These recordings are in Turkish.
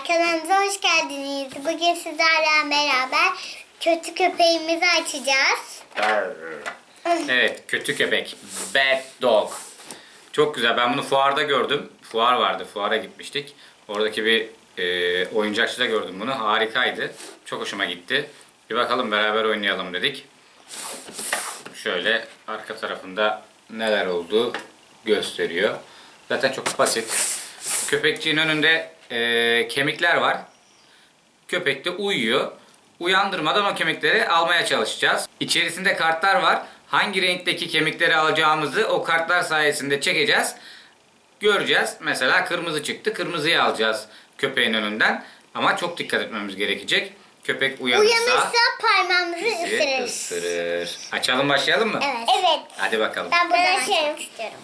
arkadaşlar kanalımıza hoş geldiniz. Bugün sizlerle beraber kötü köpeğimizi açacağız. Evet, kötü köpek. Bad dog. Çok güzel. Ben bunu fuarda gördüm. Fuar vardı. Fuara gitmiştik. Oradaki bir e, oyuncakçıda gördüm bunu. Harikaydı. Çok hoşuma gitti. Bir bakalım beraber oynayalım dedik. Şöyle arka tarafında neler olduğu gösteriyor. Zaten çok basit. Köpekçiğin önünde e, kemikler var. Köpek de uyuyor. Uyandırmadan o kemikleri almaya çalışacağız. İçerisinde kartlar var. Hangi renkteki kemikleri alacağımızı o kartlar sayesinde çekeceğiz. Göreceğiz. Mesela kırmızı çıktı. Kırmızıyı alacağız köpeğin önünden. Ama çok dikkat etmemiz gerekecek. Köpek uyanırsa, Uyanırsa parmağımızı bizi ısırır. ısırır. Açalım başlayalım mı? Evet. Evet. Hadi bakalım. Ben buradan açmak istiyorum.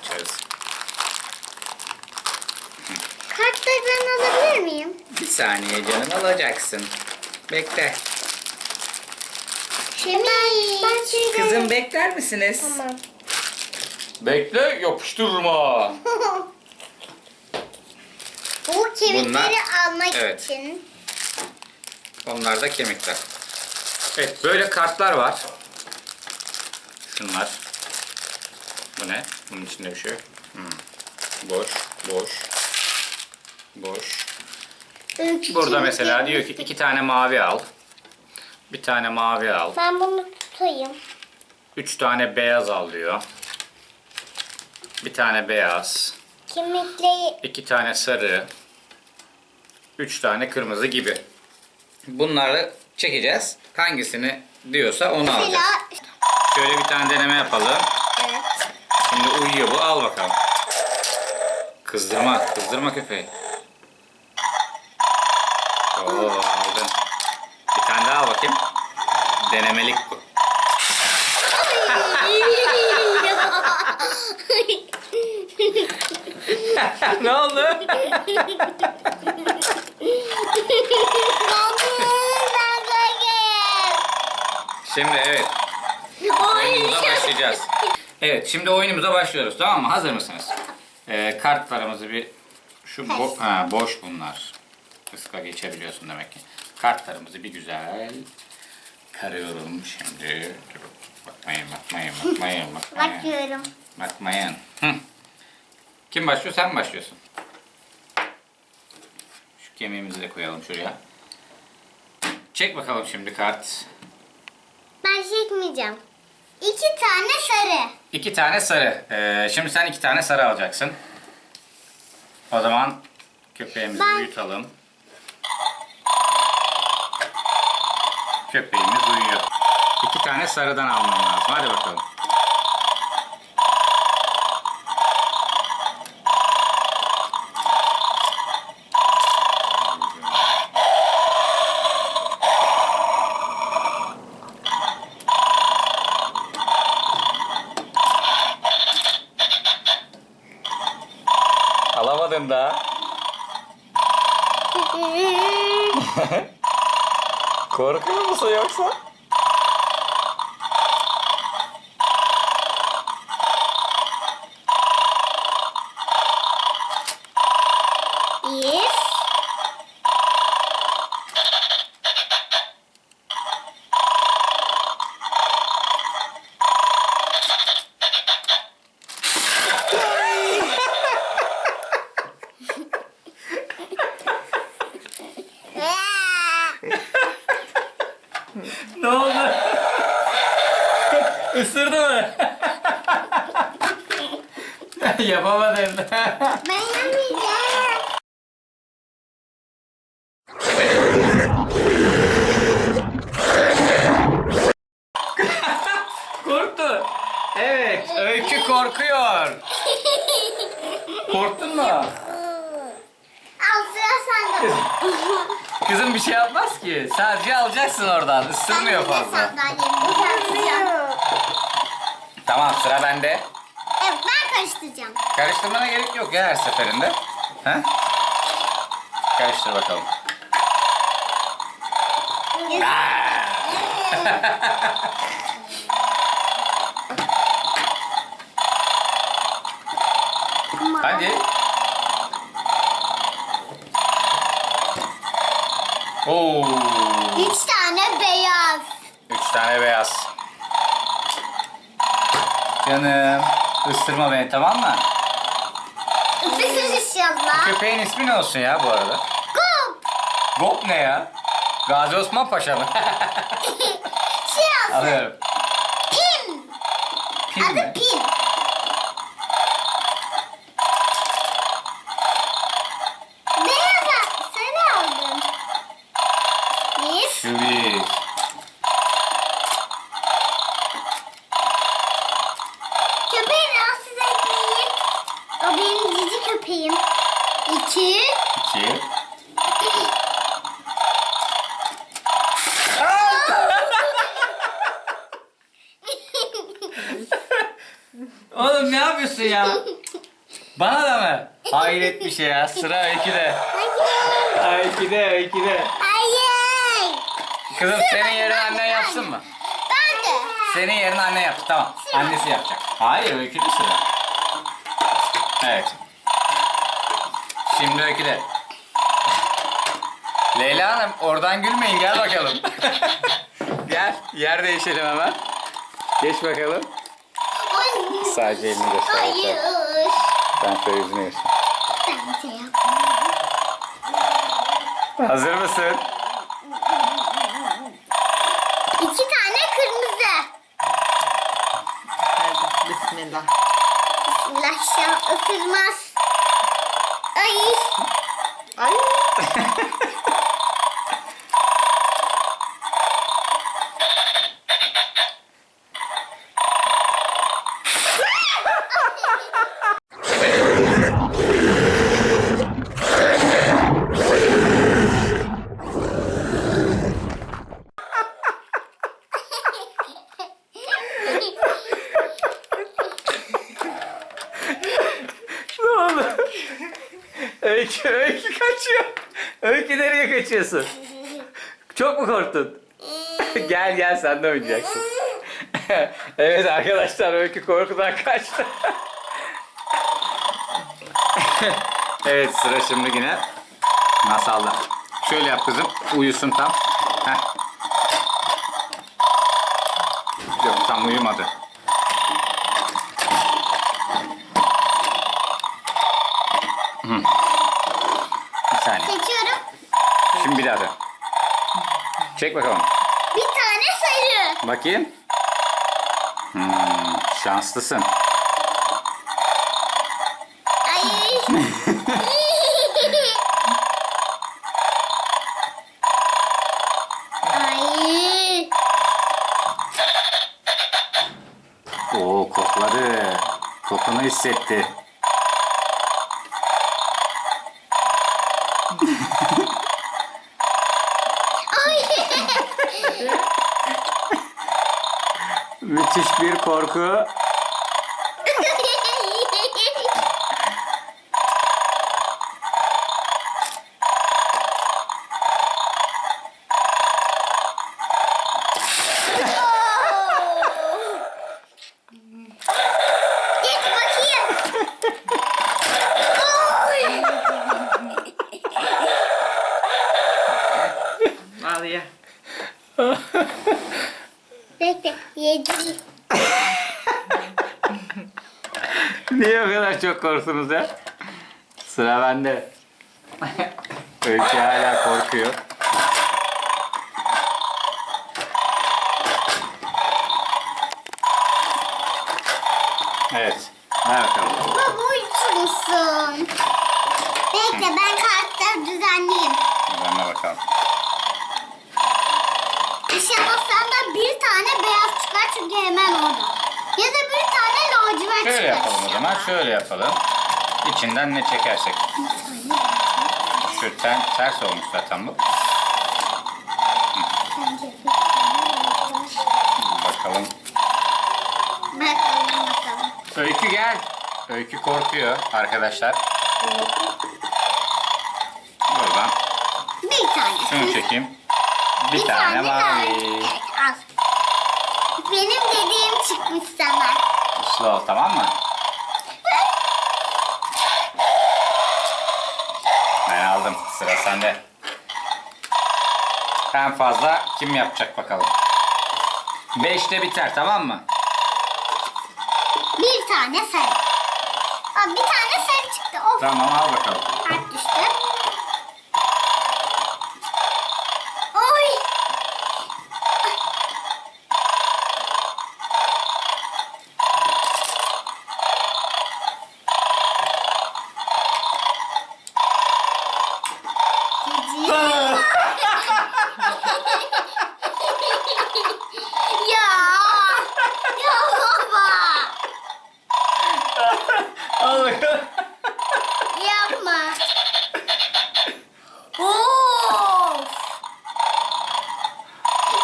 Açarız. Kartlardan alabilir miyim? Bir saniye canım alacaksın. Bekle. Şimdi ben. Kızım bekler misiniz? Tamam. Bekle yapıştırma. Bu kemikleri Bunlar- almak Evet. için. Onlar da kemikler. Evet böyle kartlar var. Şunlar. Bu ne? Bunun içinde bir şey yok. Hmm. Boş, boş, boş. Öykü Burada kemikleri- mesela diyor ki iki tane mavi al. Bir tane mavi al. Ben bunu tutayım. Üç tane beyaz al diyor. Bir tane beyaz. Kemikleri iki tane sarı. Üç tane kırmızı gibi. Bunları çekeceğiz. Hangisini diyorsa onu alacağız. Şöyle bir tane deneme yapalım. Şimdi uyuyor bu. Al bakalım. Kızdırma. Kızdırma köpeği. Oo aldın. Bir tane daha al bakayım. Denemelik bu. ne oldu? Şimdi evet. Oyunumuza başlayacağız. Evet şimdi oyunumuza başlıyoruz tamam mı? Hazır mısınız? Ee, kartlarımızı bir şu bo- ha, boş bunlar. Kıska geçebiliyorsun demek ki. Kartlarımızı bir güzel karıyorum şimdi. Dur, Bakmayın bakmayın bakmayın bakmayın. Bakıyorum. Bakmayın. Hı. Kim başlıyor? Sen mi başlıyorsun? Şu kemiğimizi de koyalım şuraya. Çek bakalım şimdi kart. Ben çekmeyeceğim. İki tane sarı. İki tane sarı. Ee, şimdi sen iki tane sarı alacaksın. O zaman köpeğimizi Ben- uyutalım. Köpeğimiz uyuyor. İki tane sarıdan almam lazım. Hadi bakalım. Alamadın da. Korkuyor musun yoksa? Bir. Yapamadın. ben yapmayacağım. Korktu. Evet, Öykü korkuyor. Korktun mu? Al sıra sende. Kızım bir şey yapmaz ki. Sadece alacaksın oradan. Isırmıyor fazla. Sandalyemi. Tamam sıra bende. Karıştıracağım. Karıştırmana gerek yok ya her seferinde. Ha? Karıştır bakalım. Hadi. Oo. Üç tane beyaz. Üç tane beyaz. Canım. Isırma beni tamam mı? Üfürüz inşallah. Köpeğin ismi ne olsun ya bu arada? Gup. Gop ne ya? Gazi Osman Paşa mı? Şey olsun. Alıyorum. Pim. Pil Adı mi? Pim. Beyaz al- sarı aldım. Bir. Şu bir. Köpeği rahatsız etmeyin. O köpeğim. İki. İki. Oğlum ne yapıyorsun ya? Bana da mı? Hayret bir şey ya. Sıra ikide. Hayır. Ay ikide, ikide. Hayır. Kızım Sıra senin yerine annen yapsın mı? Ben de. Senin yerine annen yaptı. Tamam. Sıra. Annesi yapacak. Hayır öyküde sıra. Evet. Şimdi öyküde. Leyla Hanım oradan gülmeyin gel bakalım. gel yer değişelim hemen. Geç bakalım. Sadece elini göster. Hayır. Ben şöyle yüzünü göster. Yapmam. Hazır mısın? İki tane kırmızı. Hadi bismillah. Bismillah şu ısırmaz. Ay. Ay. Ne oldu? Öykü, öykü kaçıyor. Kaçıyorsun? Çok mu korktun? gel gel sen de oynayacaksın. evet arkadaşlar Öykü korkudan kaçtı. evet sıra şimdi yine masalda. Şöyle yap kızım. Uyusun tam. Yok tam uyumadı. Bir saniye. Seçiyorum. Şimdi bir daha dön. Çek bakalım. Bir tane sarı. Bakayım. Hmm, şanslısın. Ay. Ay. Oo kokladı. Kokunu hissetti. Ay. Müthiş bir korku. Geç bakayım. Oy. Al ye. Bekle. Yedi. Niye o kadar çok korktunuz ya? Sıra bende. Öykü hala korkuyor. Evet. Ver bakalım. Baba uçursun. Bekle ben kartları düzenleyeyim. De bakalım. İnşallah senden bir tane çıkar çünkü hemen orada. Ya da bir tane lacivert çıkar. Şöyle yapalım o zaman. Şöyle yapalım. İçinden ne çekersek. Şu ters olmuş zaten bu. Bakalım. Öykü gel. Öykü korkuyor arkadaşlar. Buradan Bir tane. şunu çekeyim. Bir, tane, var. Al. Benim dediğim çıkmış sana. Uslu ol tamam mı? Ben aldım. Sıra sende. En fazla kim yapacak bakalım. Beşte biter tamam mı? Bir tane sarı. Aa, bir tane sarı çıktı. Of. Tamam al bakalım. Kart düştü. Oy. Cici. ya. Ya baba. al bakalım. Yapma. Of.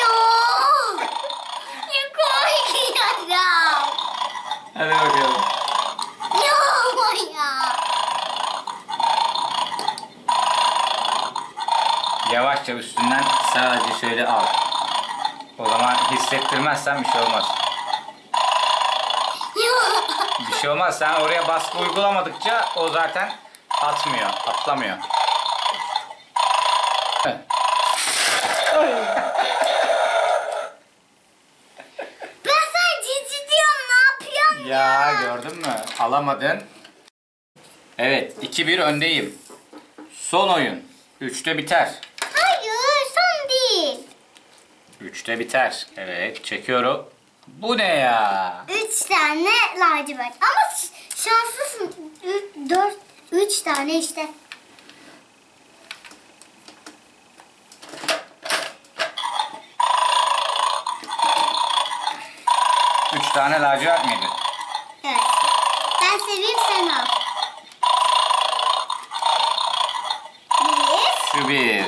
Yok. Yok korkuyorum. Hadi bakalım. Yok ya. Yavaşça üstünden sadece şöyle al. O zaman hissettirmezsen bir şey olmaz. Bir şey olmaz. Sen oraya baskı uygulamadıkça o zaten atmıyor, atlamıyor. Ben sana cici diyorum ne yapıyorsun ya? Ya gördün mü? Alamadın. Evet, 2-1 öndeyim. Son oyun. 3'te biter. Hayır son değil. 3'te biter. Evet, çekiyorum. Bu ne ya? Üç tane lacivert. Ama ş- şanslısın. Üç, dört, üç tane işte. Üç tane lacivert miydi? Evet. Ben seveyim sen al. Bir. Şu bir.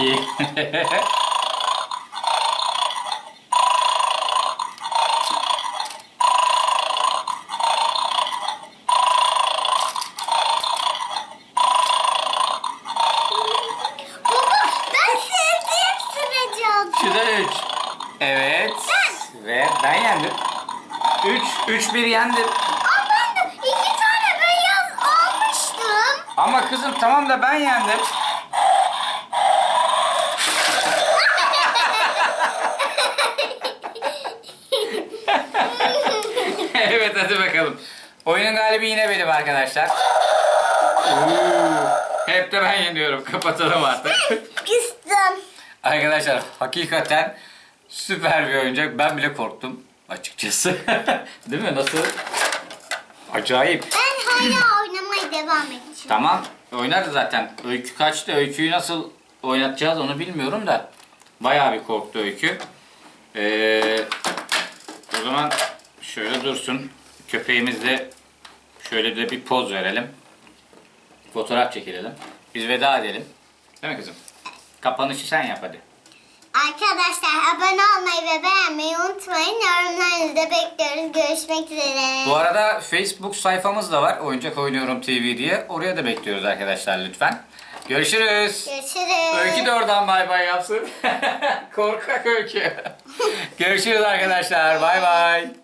Ben da üç. Evet. Ve ben yendim. Üç. Üç bir yendim. Ama ben de iki tane beyaz almıştım. Ama kızım tamam da ben yendim. evet hadi bakalım. Oyunun galibi yine benim arkadaşlar. Oo, hep de ben yeniyorum. Kapatalım artık. Küstüm. arkadaşlar hakikaten süper bir oyuncak. Ben bile korktum açıkçası. Değil mi? Nasıl? Acayip. Ben hala oynamaya devam edeceğim. Tamam oynarız zaten. Öykü kaçtı. Öyküyü nasıl oynatacağız onu bilmiyorum da. Bayağı bir korktu Öykü. Ee, o zaman şöyle dursun. Köpeğimizle şöyle de bir poz verelim. Fotoğraf çekilelim. Biz veda edelim. Değil mi kızım? Kapanışı sen yap hadi. Arkadaşlar abone olmayı ve beğenmeyi unutmayın. Yorumlarınızı da bekliyoruz. Görüşmek üzere. Bu arada Facebook sayfamız da var. Oyuncak Oynuyorum TV diye. Oraya da bekliyoruz arkadaşlar lütfen. Görüşürüz. Görüşürüz. Öykü de oradan bay bay yapsın. Korkak Öykü. Görüşürüz arkadaşlar. Bay bay.